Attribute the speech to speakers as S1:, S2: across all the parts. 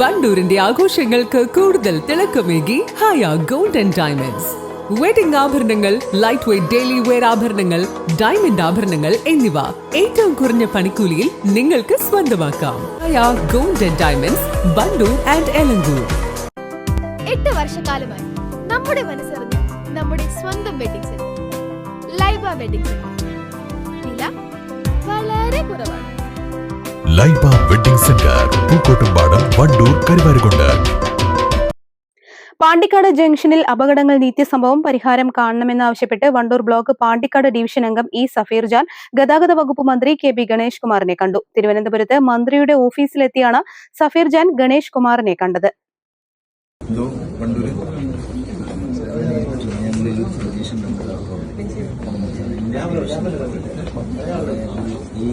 S1: വണ്ടൂരിന്റെ ആഘോഷങ്ങൾക്ക് കൂടുതൽ തിളക്കമേകി Haya gold and diamonds. Wedding ആഭരണങ്ങൾ ലൈറ്റ് വെയ്റ്റ് ഡെയിലി വെയർ ആഭരണങ്ങൾ ഡയമണ്ട് ആഭരണങ്ങൾ എന്നിവ ഏറ്റവും കുറഞ്ഞ പണിക്കൂലിയിൽ നിങ്ങൾക്ക് സ്വന്തമാക്കാം. Haya gold and diamonds Bandur and Elankur.
S2: എട്ട് വർഷക്കാലമായി നമ്മുടെ മനസ്സറിഞ്ഞ് നമ്മുടെ സ്വന്തം wedding centre Laiba wedding centre വില വളരെ കുറവാണ്.
S3: Laiba wedding centre Pookkottumpadam Wandoor Karuvarakundu.
S4: Pandikkad ജംഗ്ഷനിൽ അപകടങ്ങൾ നീത്തിയ സംഭവം പരിഹാരം കാണണമെന്നാവശ്യപ്പെട്ട് വണ്ടൂർ ബ്ലോക്ക് പാണ്ടിക്കാട് ഡിവിഷൻ അംഗം ഇ സഫീർ ജാൻ ഗതാഗത വകുപ്പ് മന്ത്രി കെ പി ഗണേഷ് കുമാറിനെ കണ്ടു. തിരുവനന്തപുരത്ത് മന്ത്രിയുടെ ഓഫീസിലെത്തിയാണ് സഫീർ ജാൻ ഗണേഷ് കുമാറിനെ കണ്ടത്.
S5: ഈ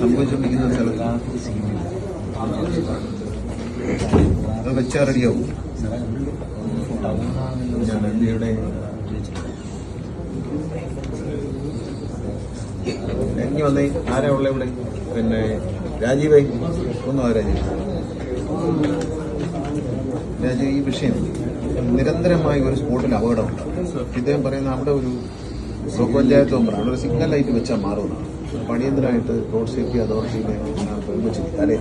S6: സംഭവിച്ചുകൊണ്ടിരിക്കുന്ന സ്ഥലത്ത് അത് വെച്ചാൽ റെഡിയാവും. ഞാൻ എന്തിയുടെ ഇനി വന്നേ? ആരാ ഉള്ള ഇവിടെ? പിന്നെ രാജീവേ ഒന്നും ആ രാജീവ്. രാജീവ് ഈ വിഷയം നിരന്തരമായി ഒരു സ്പോട്ടിൽ അപകടമുണ്ട്. ഇദ്ദേഹം പറയുന്ന അവിടെ ഒരു ബ്ലോക്ക് പഞ്ചായത്ത് മെമ്പറാണ്. അവിടെ ഒരു സിഗ്നൽ ലൈറ്റ് വെച്ചാൽ മാറുന്നതാണ് അപ്പോൾ അടിയന്തരമായിട്ട് റോഡ് സേഫ്റ്റി അതോറിറ്റിയിലെ വിളിച്ചിട്ട് അല്ലേ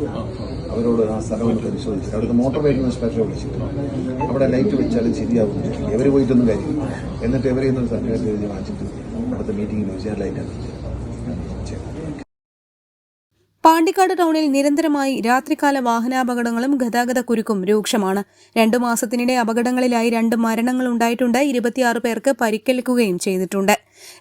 S6: അവരോട് ആ സ്ഥലം ഒന്ന് പരിശോധിച്ചിട്ട് അവിടുത്തെ മോട്ടോർ വെഹിക്കിൾ ഇൻസ്പെക്ടറെ വിളിച്ചിട്ട് അവിടെ ലൈറ്റ് വെച്ചാലും ശരിയാവും. എവർ പോയിട്ടൊന്നും കാര്യം എന്നിട്ട് എവരെയൊന്നും ഒന്ന് സർക്കാർ വാങ്ങിച്ചിട്ട് അടുത്ത മീറ്റിംഗിൽ വെച്ചാൽ ലൈറ്റ്
S4: പാണ്ടിക്കാട് ടൗണിൽ നിരന്തരമായി രാത്രികാല വാഹനാപകടങ്ങളും ഗതാഗത കുരുക്കും രൂക്ഷമാണ്. രണ്ടു മാസത്തിനിടെ അപകടങ്ങളിലായി രണ്ട് മരണങ്ങൾ ഉണ്ടായിട്ടുണ്ട്. ഇരുപത്തിയാറ് പേർക്ക് പരിക്കേൽക്കുകയും ചെയ്തിട്ടുണ്ട്.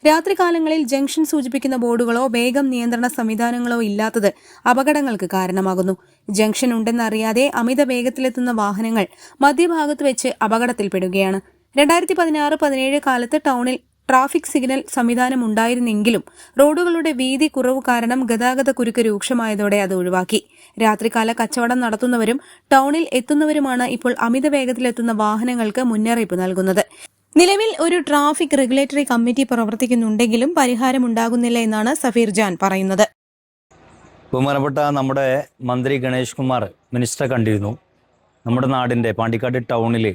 S4: രാത്രികാലങ്ങളിൽ ജംഗ്ഷൻ സൂചിപ്പിക്കുന്ന ബോർഡുകളോ വേഗം നിയന്ത്രണ സംവിധാനങ്ങളോ ഇല്ലാത്തത് അപകടങ്ങൾക്ക് കാരണമാകുന്നു. ജംഗ്ഷൻ ഉണ്ടെന്നറിയാതെ അമിത വേഗത്തിലെത്തുന്ന വാഹനങ്ങൾ മധ്യഭാഗത്ത് വെച്ച് അപകടത്തിൽപ്പെടുകയാണ്. രണ്ടായിരത്തി പതിനാറ് പതിനേഴ് കാലത്ത് ടൗണിൽ ട്രാഫിക് സിഗ്നൽ സംവിധാനം ഉണ്ടായിരുന്നെങ്കിലും റോഡുകളുടെ വീതി കുറവ് കാരണം ഗതാഗത കുരുക്ക് രൂക്ഷമായതോടെ അത് ഒഴിവാക്കി. രാത്രികാല കച്ചവടം നടത്തുന്നവരും ടൗണിൽ എത്തുന്നവരുമാണ് ഇപ്പോൾ അമിത വേഗത്തിലെത്തുന്ന വാഹനങ്ങൾക്ക് മുന്നറിയിപ്പ് നൽകുന്നത്. നിലവിൽ ഒരു ട്രാഫിക് റെഗുലേറ്ററി കമ്മിറ്റി പ്രവർത്തിക്കുന്നുണ്ടെങ്കിലും പരിഹാരമുണ്ടാകുന്നില്ല എന്നാണ് സഫീർ ജാൻ പറയുന്നത്.
S5: ബഹുമാനപ്പെട്ട നമ്മുടെ മന്ത്രി ഗണേഷ് കുമാർ മിനിസ്റ്റർ കണ്ടിരുന്നു. നമ്മുടെ നാടിന്റെ പാണ്ടിക്കാട് ടൗണിൽ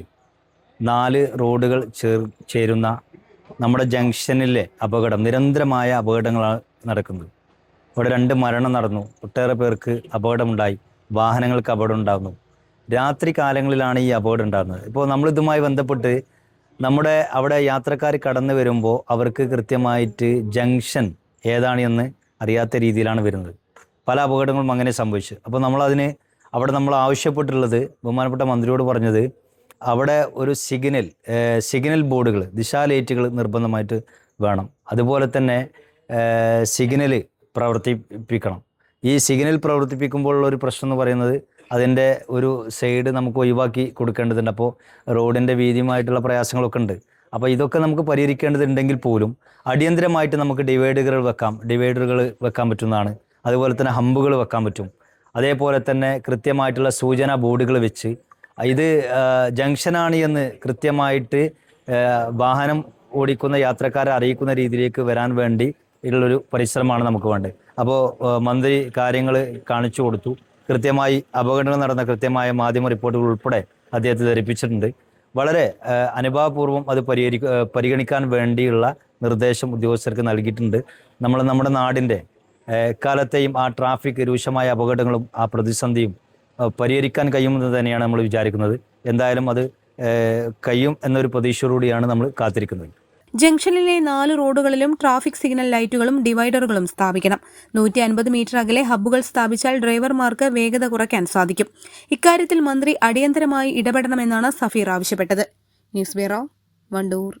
S5: നാല് റോഡുകൾ ചേർ ചേരുന്ന നമ്മുടെ ജംഗ്ഷനിലെ അപകടം നിരന്തരമായ അപകടങ്ങളാണ് നടക്കുന്നത്. ഇവിടെ രണ്ട് മരണം നടന്നു. ഒട്ടേറെ പേർക്ക് അപകടമുണ്ടായി. വാഹനങ്ങൾക്ക് അപകടം ഉണ്ടാകുന്നു രാത്രി കാലങ്ങളിലാണ് ഈ അപകടം ഉണ്ടാകുന്നത്. ഇപ്പോൾ നമ്മളിതുമായി ബന്ധപ്പെട്ട് നമ്മുടെ അവിടെ യാത്രക്കാർ കടന്നു വരുമ്പോൾ അവർക്ക് കൃത്യമായിട്ട് ജംഗ്ഷൻ ഏതാണ് എന്ന് അറിയാത്ത രീതിയിലാണ് വരുന്നത്. പല അപകടങ്ങളും അങ്ങനെ സംഭവിച്ചു അപ്പോൾ നമ്മളതിന് അവിടെ നമ്മൾ ആവശ്യപ്പെട്ടിട്ടുള്ളത് ബഹുമാനപ്പെട്ട മന്ത്രിയോട് പറഞ്ഞത് അവിടെ ഒരു സിഗ്നൽ സിഗ്നൽ ബോർഡുകൾ ദിശാലൈറ്റുകൾ നിർബന്ധമായിട്ട് വേണം. അതുപോലെ തന്നെ സിഗ്നൽ പ്രവർത്തിപ്പിക്കണം. ഈ സിഗ്നൽ പ്രവർത്തിപ്പിക്കുമ്പോഴുള്ള ഒരു പ്രശ്നം എന്ന് പറയുന്നത് അതിന്റെ ഒരു സൈഡ് നമുക്ക് ഒഴിവാക്കി കൊടുക്കേണ്ടതുണ്ട്. അപ്പോൾ റോഡിന്റെ വീതിയുമായിട്ടുള്ള പ്രയാസങ്ങളൊക്കെ ഉണ്ട്. അപ്പോൾ ഇതൊക്കെ നമുക്ക് പരിഹരിക്കേണ്ടതുണ്ടെങ്കിൽ പോലും അടിയന്തരമായിട്ട് നമുക്ക് ഡിവൈഡറുകൾ വെക്കാം. ഡിവൈഡറുകൾ വെക്കാൻ പറ്റുന്നതാണ്. അതുപോലെ തന്നെ ഹമ്പുകൾ വെക്കാൻ പറ്റും. അതേപോലെ തന്നെ കൃത്യമായിട്ടുള്ള സൂചനാ ബോർഡുകൾ വെച്ച് ഇത് ജംഗ്ഷനാണ് എന്ന് കൃത്യമായിട്ട് വാഹനം ഓടിക്കുന്ന യാത്രക്കാരെ അറിയിക്കുന്ന രീതിയിലേക്ക് വരാൻ വേണ്ടി ഉള്ളൊരു പരിശ്രമമാണ് നമുക്ക് വേണ്ടത്. അപ്പോൾ മന്ത്രി കാര്യങ്ങൾ കാണിച്ചു കൊടുത്തു. കൃത്യമായി അപകടങ്ങൾ നടന്ന കൃത്യമായ മാധ്യമ റിപ്പോർട്ടുകൾ ഉൾപ്പെടെ അദ്ദേഹത്തെ ധരിപ്പിച്ചിട്ടുണ്ട്. വളരെ അനുഭവപൂർവം അത് പരിഹരി പരിഗണിക്കാൻ വേണ്ടിയുള്ള നിർദ്ദേശം ഉദ്യോഗസ്ഥർക്ക് നൽകിയിട്ടുണ്ട്. നമ്മൾ നമ്മുടെ നാടിന്റെ എക്കാലത്തെയും ആ ട്രാഫിക് രൂക്ഷമായ അപകടങ്ങളും ആ പ്രതിസന്ധിയും പരിഹരിക്കാൻ കഴിയുമെന്ന് തന്നെയാണ് നമ്മൾ വിചാരിക്കുന്നത്. എന്തായാലും അത് കഴിയും എന്നൊരു പ്രതീക്ഷയോടുകൂടിയാണ് നമ്മൾ കാത്തിരിക്കുന്നത്.
S4: ജംഗ്ഷനിലെ നാല് റോഡുകളിലും ട്രാഫിക് സിഗ്നൽ ലൈറ്റുകളും ഡിവൈഡറുകളും സ്ഥാപിക്കണം. നൂറ്റി അൻപത് മീറ്റർ അകലെ ഹബ്ബുകൾ സ്ഥാപിച്ചാൽ ഡ്രൈവർമാർക്ക് വേഗത കുറയ്ക്കാൻ സാധിക്കും. ഇക്കാര്യത്തിൽ മന്ത്രി അടിയന്തരമായി ഇടപെടണമെന്നാണ് സഫീർ ആവശ്യപ്പെട്ടത്. News bureau Wandoor.